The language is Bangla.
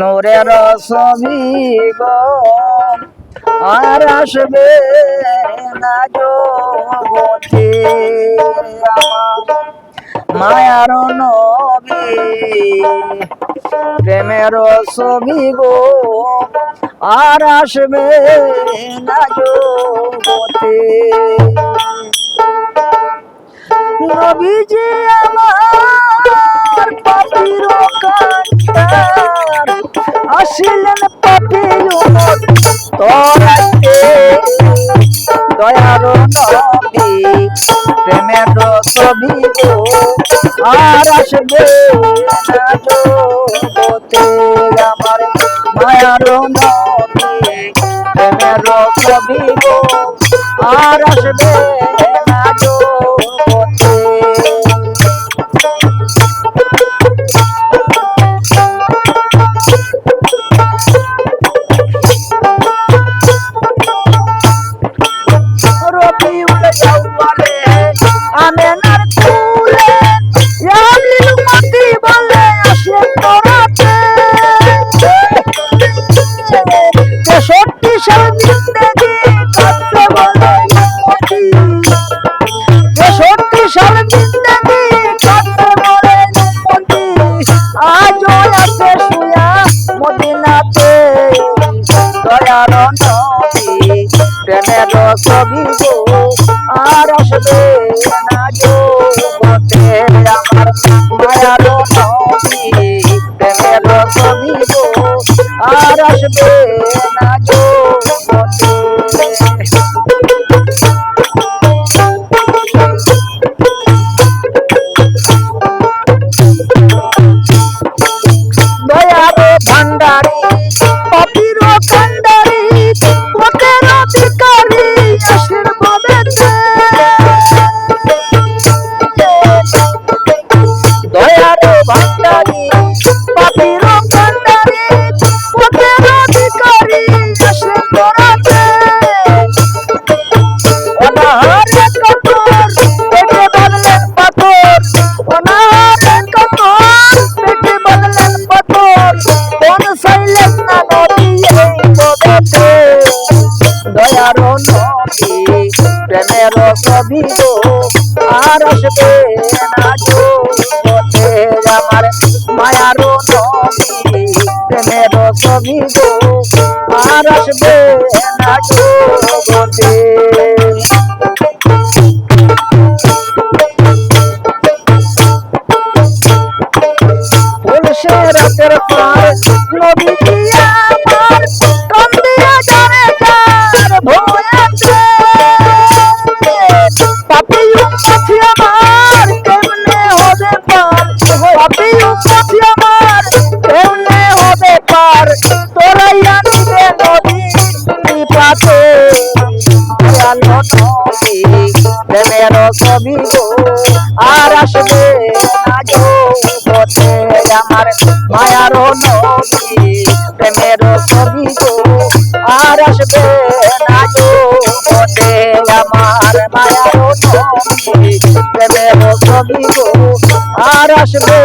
নবী ছবি গো, আর আসবে না জগতে মায়ার নবী। প্রেমের ছবি গো, আর আসবে না জগতে নবীজি প্রেমের ছবি আর আসবে আমার মায়ার নবী প্রেমের ছবি আর আসবে রবিউল আউয়ালে আমেনার কুলে ইয়াবলিল মাতি বলে আসে তোরাতে তেষট্টি সাল জিন্দেগি কাটতে বলে মতি তেষট্টি সাল জিন্দেগি প্রেমের ছবি গো। আর আসবে না। দয়ার নদী প্রেমের ছবি গো আর আসবে না জগতে আমার মায়ার নদী, প্রেমের ছবি গো আর আসবে না জগতে পাতে দয়াল নদী প্রেমের ছবি গো, আর আসবে না জগতে আমার মায়ার নদী। প্রেমের ছবি গো, আর আসবে না জগতে আমার মায়ার নদী। প্রেমের ছবি গো, আর আসবে